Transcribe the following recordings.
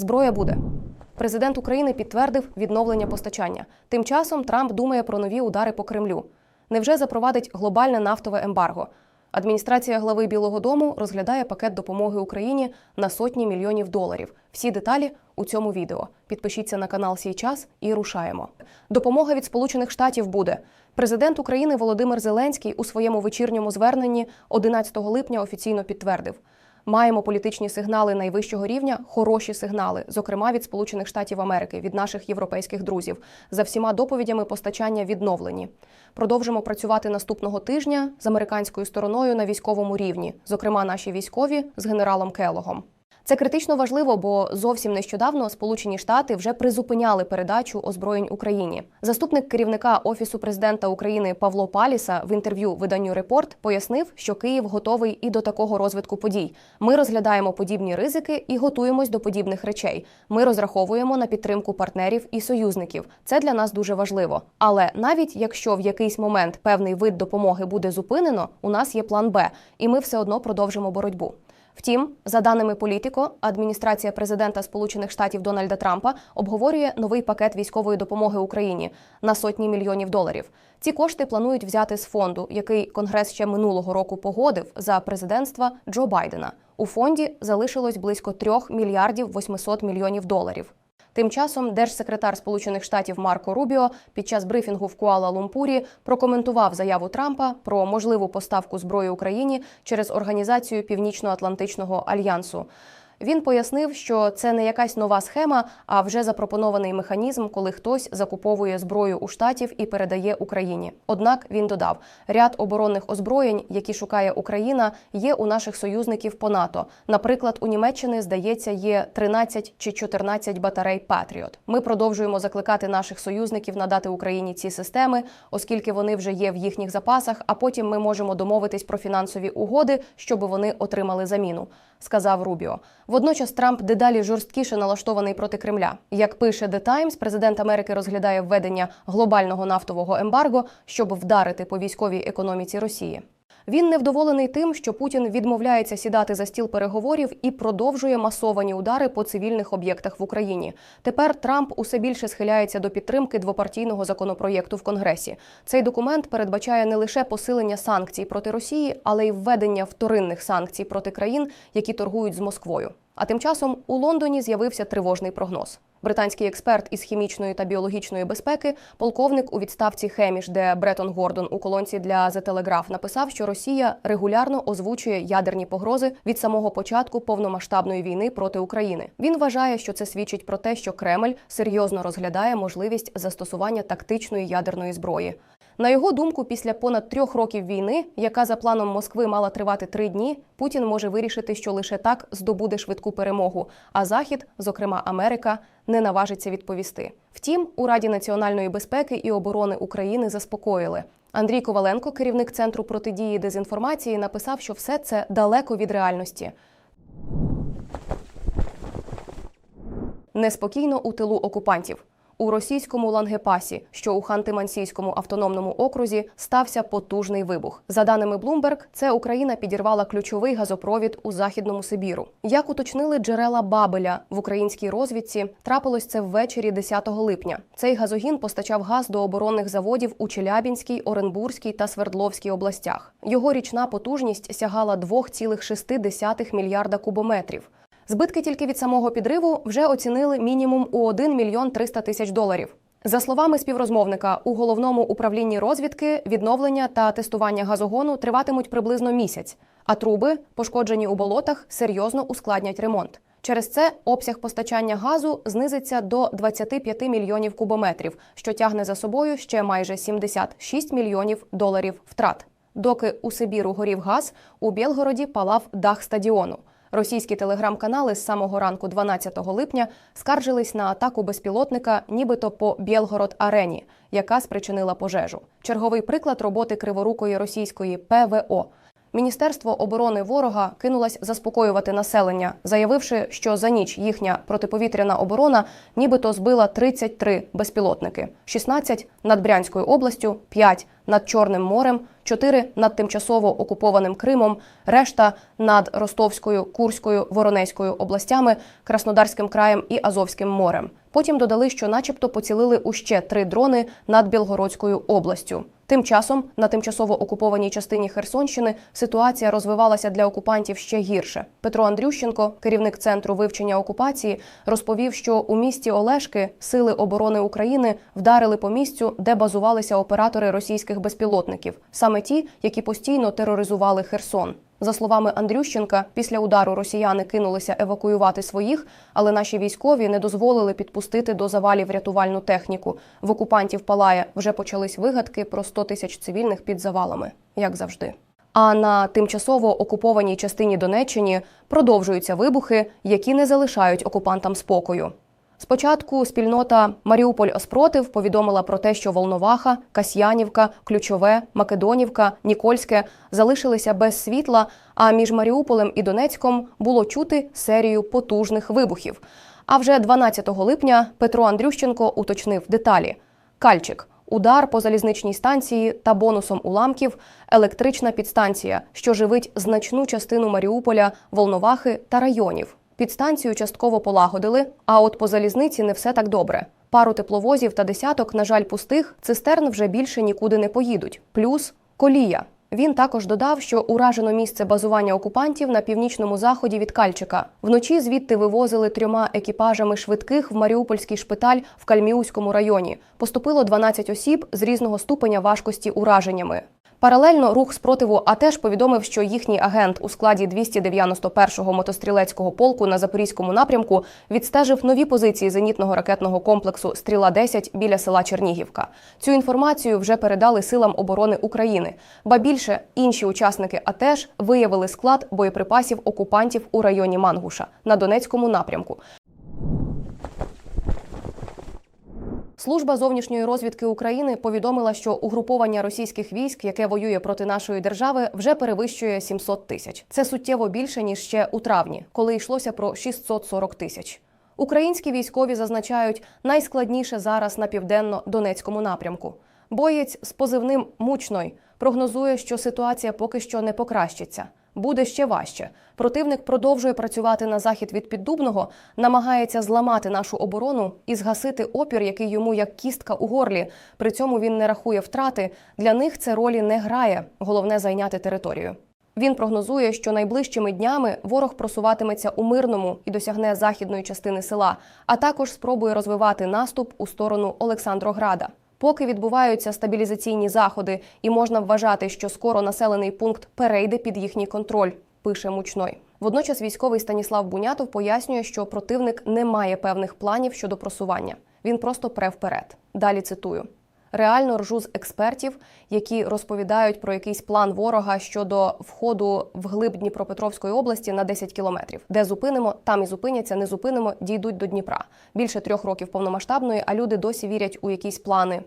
Зброя буде. Президент України підтвердив відновлення постачання. Тим часом Трамп думає про нові удари по Кремлю. Невже запровадить глобальне нафтове ембарго? Адміністрація глави Білого Дому розглядає пакет допомоги Україні на сотні мільйонів доларів. Всі деталі у цьому відео. Підпишіться на канал «Сій час» і рушаємо. Допомога від Сполучених Штатів буде. Президент України Володимир Зеленський у своєму вечірньому зверненні 11 липня офіційно підтвердив. Маємо політичні сигнали найвищого рівня, хороші сигнали, зокрема від Сполучених Штатів Америки, від наших європейських друзів. За всіма доповідями постачання відновлені. Продовжимо працювати наступного тижня з американською стороною на військовому рівні, зокрема наші військові з генералом Келогом. Це критично важливо, бо зовсім нещодавно Сполучені Штати вже призупиняли передачу озброєнь Україні. Заступник керівника офісу президента України Павло Паліса в інтерв'ю виданню Репорт пояснив, що Київ готовий і до такого розвитку подій. Ми розглядаємо подібні ризики і готуємось до подібних речей. Ми розраховуємо на підтримку партнерів і союзників. Це для нас дуже важливо. Але навіть якщо в якийсь момент певний вид допомоги буде зупинено, у нас є план Б, і ми все одно продовжимо боротьбу. Втім, за даними політико, адміністрація президента Сполучених Штатів Дональда Трампа обговорює новий пакет військової допомоги Україні на сотні мільйонів доларів. Ці кошти планують взяти з фонду, який Конгрес ще минулого року погодив за президентства Джо Байдена. У фонді залишилось близько 3 мільярдів 800 мільйонів доларів. Тим часом держсекретар Сполучених Штатів Марко Рубіо під час брифінгу в Куала-Лумпурі прокоментував заяву Трампа про можливу поставку зброї Україні через організацію Північно-Атлантичного альянсу. Він пояснив, що це не якась нова схема, а вже запропонований механізм, коли хтось закуповує зброю у штатів і передає Україні. Однак він додав, ряд оборонних озброєнь, які шукає Україна, є у наших союзників по НАТО. Наприклад, у Німеччини здається є 13 чи 14 батарей Патріот. Ми продовжуємо закликати наших союзників надати Україні ці системи, оскільки вони вже є в їхніх запасах. А потім ми можемо домовитись про фінансові угоди, щоб вони отримали заміну. Сказав Рубіо. Водночас Трамп дедалі жорсткіше налаштований проти Кремля. Як пише The Times, президент Америки розглядає введення глобального нафтового ембарго, щоб вдарити по військовій економіці Росії. Він невдоволений тим, що Путін відмовляється сідати за стіл переговорів і продовжує масовані удари по цивільних об'єктах в Україні. Тепер Трамп усе більше схиляється до підтримки двопартійного законопроєкту в Конгресі. Цей документ передбачає не лише посилення санкцій проти Росії, але й введення вторинних санкцій проти країн, які торгують з Москвою. А тим часом у Лондоні з'явився тривожний прогноз. Британський експерт із хімічної та біологічної безпеки, полковник у відставці Хеміш, де Бретон Гордон у колонці для The Telegraph написав, що Росія регулярно озвучує ядерні погрози від самого початку повномасштабної війни проти України. Він вважає, що це свідчить про те, що Кремль серйозно розглядає можливість застосування тактичної ядерної зброї. На його думку, після понад трьох років війни, яка за планом Москви мала тривати три дні, Путін може вирішити, що лише так здобуде швидку перемогу. А Захід, зокрема Америка, не наважиться відповісти. Втім, у Раді національної безпеки і оборони України заспокоїли. Андрій Коваленко, керівник центру протидії дезінформації, написав, що все це далеко від реальності. Неспокійно у тилу окупантів. У російському Лангепасі, що у Ханти-Мансійському автономному окрузі, стався потужний вибух. За даними Bloomberg, це Україна підірвала ключовий газопровід у західному Сибіру. Як уточнили джерела Бабеля в українській розвідці, трапилось це ввечері 10 липня. Цей газогін постачав газ до оборонних заводів у Челябінській, Оренбурзькій та Свердловській областях. Його річна потужність сягала 2,6 мільярда кубометрів. Збитки тільки від самого підриву вже оцінили мінімум у 1 мільйон 300 тисяч доларів. За словами співрозмовника, у головному управлінні розвідки відновлення та тестування газогону триватимуть приблизно місяць, а труби, пошкоджені у болотах, серйозно ускладнять ремонт. Через це обсяг постачання газу знизиться до 25 мільйонів кубометрів, що тягне за собою ще майже 76 мільйонів доларів втрат. Доки у Сибіру горів газ, у Білгороді палав дах стадіону. Російські телеграм-канали з самого ранку 12 липня скаржились на атаку безпілотника, нібито по Білгород Арені, яка спричинила пожежу. Черговий приклад роботи криворукої російської ПВО. Міністерство оборони ворога кинулось заспокоювати населення, заявивши, що за ніч їхня протиповітряна оборона нібито збила 33 безпілотники: 16 над Брянською областю, 5 над Чорним морем, 4 над тимчасово окупованим Кримом, решта над Ростовською, Курською, Воронезькою областями, Краснодарським краєм і Азовським морем. Потім додали, що, начебто, поцілили у ще три дрони над Білгородською областю. Тим часом на тимчасово окупованій частині Херсонщини ситуація розвивалася для окупантів ще гірше. Петро Андрющенко, керівник центру вивчення окупації, розповів, що у місті Олешки сили оборони України вдарили по місцю, де базувалися оператори російських безпілотників, саме ті, які постійно тероризували Херсон. За словами Андрющенка, після удару росіяни кинулися евакуювати своїх, але наші військові не дозволили підпустити до завалів рятувальну техніку. В окупантів палає вже почались вигадки про 100 тисяч цивільних під завалами, як завжди. А на тимчасово окупованій частині Донеччині продовжуються вибухи, які не залишають окупантам спокою. Спочатку спільнота Маріуполь Оспротив повідомила про те, що Волноваха, Касьянівка, Ключове, Македонівка, Нікольське залишилися без світла. А між Маріуполем і Донецьком було чути серію потужних вибухів. А вже 12 липня Петро Андрющенко уточнив деталі: Кальчик. Удар по залізничній станції та бонусом уламків електрична підстанція, що живить значну частину Маріуполя, Волновахи та районів. Підстанцію частково полагодили, а от по залізниці не все так добре. Пару тепловозів та десяток, на жаль, пустих цистерн вже більше нікуди не поїдуть. Плюс колія. Він також додав, що уражено місце базування окупантів на північному заході від Кальчика. Вночі звідти вивозили трьома екіпажами швидких в Маріупольський шпиталь в Кальміуському районі. Поступило 12 осіб з різного ступеня важкості ураженнями. Паралельно рух спротиву АТЕШ повідомив, що їхній агент у складі 291-го мотострілецького полку на запорізькому напрямку відстежив нові позиції зенітного ракетного комплексу Стріла 10 біля села Чернігівка. Цю інформацію вже передали силам оборони України. Ба більше інші учасники АТЕШ виявили склад боєприпасів окупантів у районі Мангуша на Донецькому напрямку. Служба зовнішньої розвідки України повідомила, що угруповання російських військ, яке воює проти нашої держави, вже перевищує 700 тисяч. Це суттєво більше ніж ще у травні, коли йшлося про 640 тисяч. Українські військові зазначають найскладніше зараз на південно-донецькому напрямку. Боєць з позивним мучной прогнозує, що ситуація поки що не покращиться. Буде ще важче. Противник продовжує працювати на захід від піддубного, намагається зламати нашу оборону і згасити опір, який йому як кістка у горлі. При цьому він не рахує втрати. Для них це ролі не грає. Головне зайняти територію. Він прогнозує, що найближчими днями ворог просуватиметься у мирному і досягне західної частини села, а також спробує розвивати наступ у сторону Олександрограда. Поки відбуваються стабілізаційні заходи, і можна вважати, що скоро населений пункт перейде під їхній контроль, пише мучной. Водночас військовий Станіслав Бунятов пояснює, що противник не має певних планів щодо просування. Він просто пре вперед. Далі цитую. Реально ржу з експертів, які розповідають про якийсь план ворога щодо входу в глиб Дніпропетровської області на 10 кілометрів. Де зупинимо, там і зупиняться, не зупинимо, дійдуть до Дніпра. Більше трьох років повномасштабної, а люди досі вірять у якісь плани.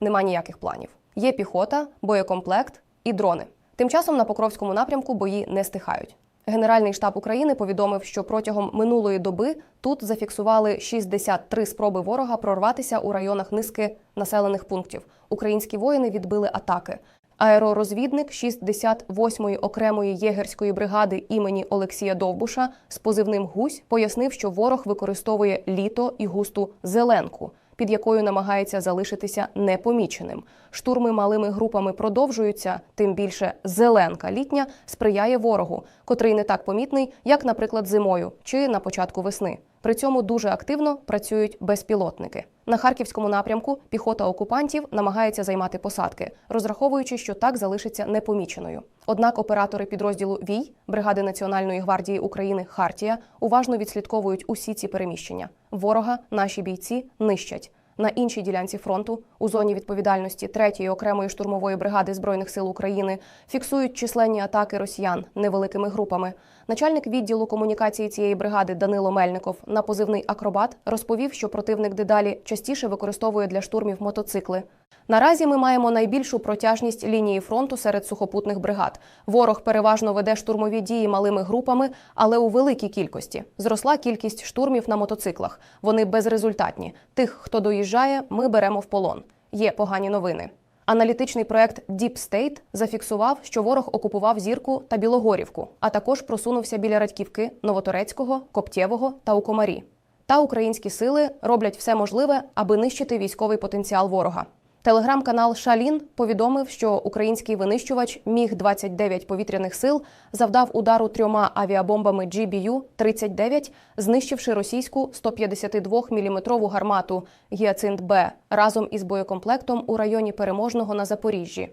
Нема ніяких планів. Є піхота, боєкомплект і дрони. Тим часом на Покровському напрямку бої не стихають. Генеральний штаб України повідомив, що протягом минулої доби тут зафіксували 63 спроби ворога прорватися у районах низки населених пунктів. Українські воїни відбили атаки. Аеророзвідник 68-ї окремої єгерської бригади імені Олексія Довбуша з позивним Гусь пояснив, що ворог використовує літо і густу зеленку, під якою намагається залишитися непоміченим. Штурми малими групами продовжуються, тим більше зеленка літня сприяє ворогу, котрий не так помітний, як, наприклад, зимою чи на початку весни. При цьому дуже активно працюють безпілотники. На харківському напрямку піхота окупантів намагається займати посадки, розраховуючи, що так залишиться непоміченою. Однак оператори підрозділу Вій бригади Національної гвардії України Хартія уважно відслідковують усі ці переміщення. Ворога наші бійці нищать. На іншій ділянці фронту у зоні відповідальності 3-ї окремої штурмової бригади збройних сил України фіксують численні атаки росіян невеликими групами. Начальник відділу комунікації цієї бригади Данило Мельников на позивний акробат розповів, що противник дедалі частіше використовує для штурмів мотоцикли. Наразі ми маємо найбільшу протяжність лінії фронту серед сухопутних бригад. Ворог переважно веде штурмові дії малими групами, але у великій кількості. Зросла кількість штурмів на мотоциклах. Вони безрезультатні. Тих, хто доїжджає, ми беремо в полон. Є погані новини. Аналітичний проект Deep State зафіксував, що ворог окупував зірку та Білогорівку, а також просунувся біля Радьківки, Новоторецького, Коптєвого та Укомарі. Та українські сили роблять все можливе, аби нищити військовий потенціал ворога. Телеграм-канал Шалін повідомив, що український винищувач Міг 29 повітряних сил завдав удару трьома авіабомбами GBU-39, знищивши російську 152-мм гармату Гіацинт Б разом із боєкомплектом у районі Переможного на Запоріжжі.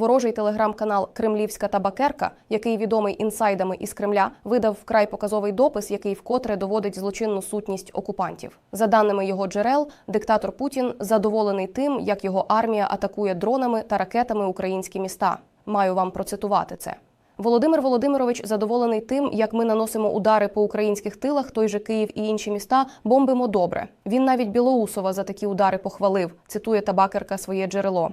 Ворожий телеграм-канал Кремлівська табакерка, який відомий інсайдами із Кремля, видав вкрай показовий допис, який вкотре доводить злочинну сутність окупантів. За даними його джерел, диктатор Путін задоволений тим, як його армія атакує дронами та ракетами українські міста. Маю вам процитувати це. Володимир Володимирович задоволений тим, як ми наносимо удари по українських тилах, той же Київ і інші міста бомбимо добре. Він навіть Білоусова за такі удари похвалив. Цитує табакерка своє джерело.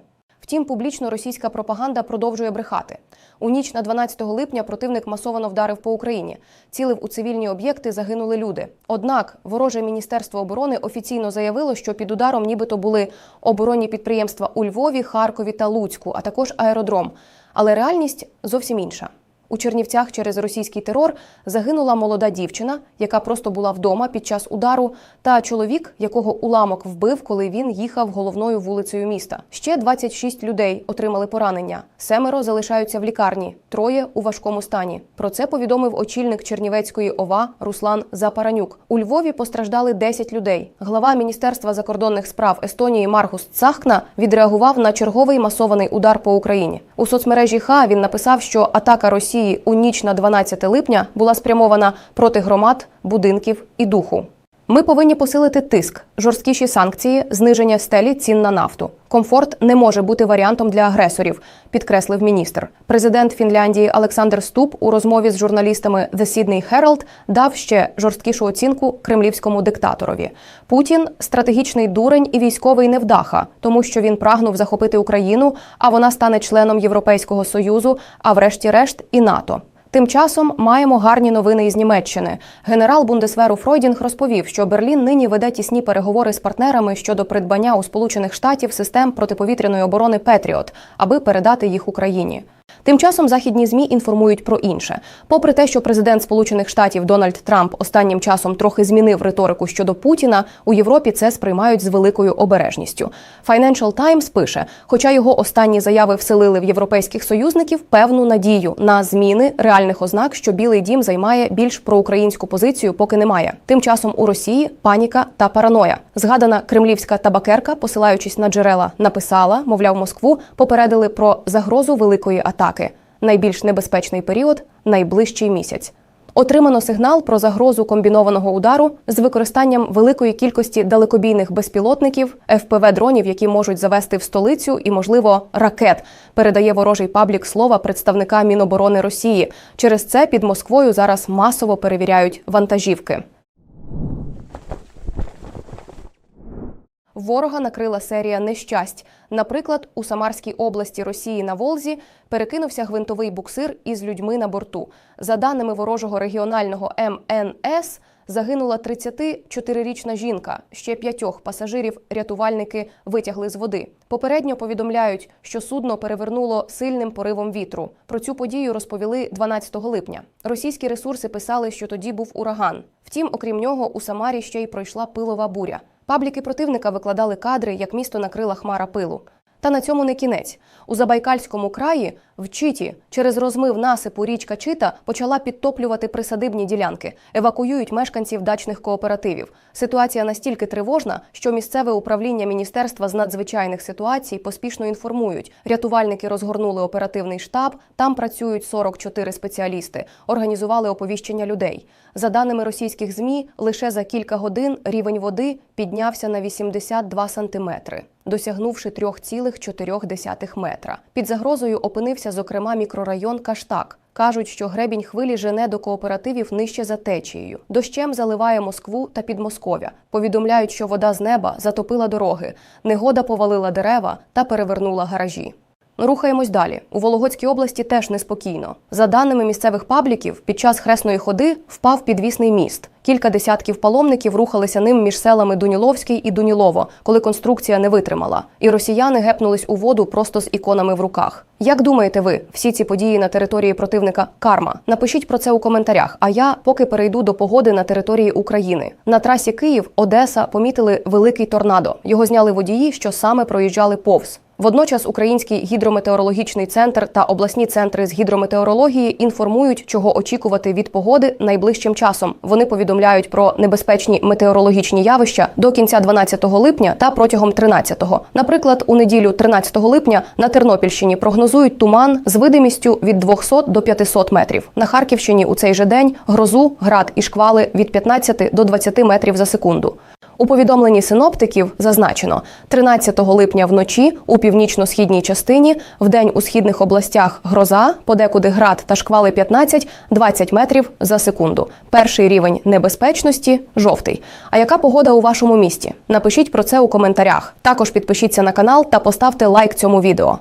Втім, публічно російська пропаганда продовжує брехати. У ніч на 12 липня противник масовано вдарив по Україні. Цілив у цивільні об'єкти, загинули люди. Однак вороже міністерство оборони офіційно заявило, що під ударом нібито були оборонні підприємства у Львові, Харкові та Луцьку, а також аеродром. Але реальність зовсім інша. У Чернівцях через російський терор загинула молода дівчина, яка просто була вдома під час удару, та чоловік, якого уламок вбив, коли він їхав головною вулицею міста. Ще 26 людей отримали поранення. Семеро залишаються в лікарні, троє у важкому стані. Про це повідомив очільник Чернівецької ОВА Руслан Запаранюк. У Львові постраждали 10 людей. Глава Міністерства закордонних справ Естонії Маргус Цахкна відреагував на черговий масований удар по Україні. У соцмережі Ха він написав, що атака Росії у ніч на 12 липня була спрямована проти громад, будинків і духу. Ми повинні посилити тиск, жорсткіші санкції, зниження стелі цін на нафту. Комфорт не може бути варіантом для агресорів, підкреслив міністр. Президент Фінляндії Олександр Ступ у розмові з журналістами The Sydney Herald дав ще жорсткішу оцінку кремлівському диктаторові. Путін стратегічний дурень і військовий невдаха, тому що він прагнув захопити Україну, а вона стане членом Європейського союзу, а врешті-решт і НАТО. Тим часом маємо гарні новини із Німеччини. Генерал Бундесверу Фройдінг розповів, що Берлін нині веде тісні переговори з партнерами щодо придбання у Сполучених Штатів систем протиповітряної оборони Петріот, аби передати їх Україні. Тим часом західні змі інформують про інше. Попри те, що президент Сполучених Штатів Дональд Трамп останнім часом трохи змінив риторику щодо Путіна, у Європі це сприймають з великою обережністю. Financial Times пише, хоча його останні заяви вселили в європейських союзників певну надію на зміни реальних ознак, що Білий Дім займає більш проукраїнську позицію, поки немає. Тим часом у Росії паніка та параноя. Згадана кремлівська табакерка, посилаючись на джерела, написала, мовляв, Москву попередили про загрозу великої атаки. Найбільш небезпечний період найближчий місяць. Отримано сигнал про загрозу комбінованого удару з використанням великої кількості далекобійних безпілотників, ФПВ дронів, які можуть завести в столицю, і, можливо, ракет. Передає ворожий паблік слова представника Міноборони Росії. Через це під Москвою зараз масово перевіряють вантажівки. Ворога накрила серія нещасть. Наприклад, у Самарській області Росії на Волзі перекинувся гвинтовий буксир із людьми на борту. За даними ворожого регіонального МНС, загинула 34-річна жінка. Ще п'ятьох пасажирів рятувальники витягли з води. Попередньо повідомляють, що судно перевернуло сильним поривом вітру. Про цю подію розповіли 12 липня. Російські ресурси писали, що тоді був ураган. Втім, окрім нього, у Самарі ще й пройшла пилова буря. Пабліки противника викладали кадри, як місто накрила хмара пилу. Та на цьому не кінець. У Забайкальському краї в Читі через розмив насипу річка Чита почала підтоплювати присадибні ділянки. Евакуюють мешканців дачних кооперативів. Ситуація настільки тривожна, що місцеве управління міністерства з надзвичайних ситуацій поспішно інформують. Рятувальники розгорнули оперативний штаб. Там працюють 44 спеціалісти. Організували оповіщення людей. За даними російських змі, лише за кілька годин рівень води піднявся на 82 сантиметри досягнувши 3,4 метра. Під загрозою опинився, зокрема, мікрорайон Каштак. Кажуть, що гребінь хвилі жене до кооперативів нижче за течією. Дощем заливає Москву та Підмосков'я. Повідомляють, що вода з неба затопила дороги, негода повалила дерева та перевернула гаражі. Рухаємось далі. У Вологодській області теж неспокійно. За даними місцевих пабліків, під час хресної ходи впав підвісний міст. Кілька десятків паломників рухалися ним між селами Дуніловський і Дунілово, коли конструкція не витримала. І росіяни гепнулись у воду просто з іконами в руках. Як думаєте ви, всі ці події на території противника карма? Напишіть про це у коментарях. А я поки перейду до погоди на території України. На трасі Київ Одеса помітили великий торнадо. Його зняли водії, що саме проїжджали повз. Водночас Український гідрометеорологічний центр та обласні центри з гідрометеорології інформують, чого очікувати від погоди найближчим часом. Вони повідомляють про небезпечні метеорологічні явища до кінця 12 липня та протягом 13-го. Наприклад, у неділю 13 липня на Тернопільщині прогнозують туман з видимістю від 200 до 500 метрів. На Харківщині у цей же день грозу, град і шквали від 15 до 20 метрів за секунду. У повідомленні синоптиків зазначено 13 липня вночі у північно-східній частині, вдень у східних областях гроза, подекуди град та шквали 15-20 метрів за секунду. Перший рівень небезпечності жовтий. А яка погода у вашому місті? Напишіть про це у коментарях. Також підпишіться на канал та поставте лайк цьому відео.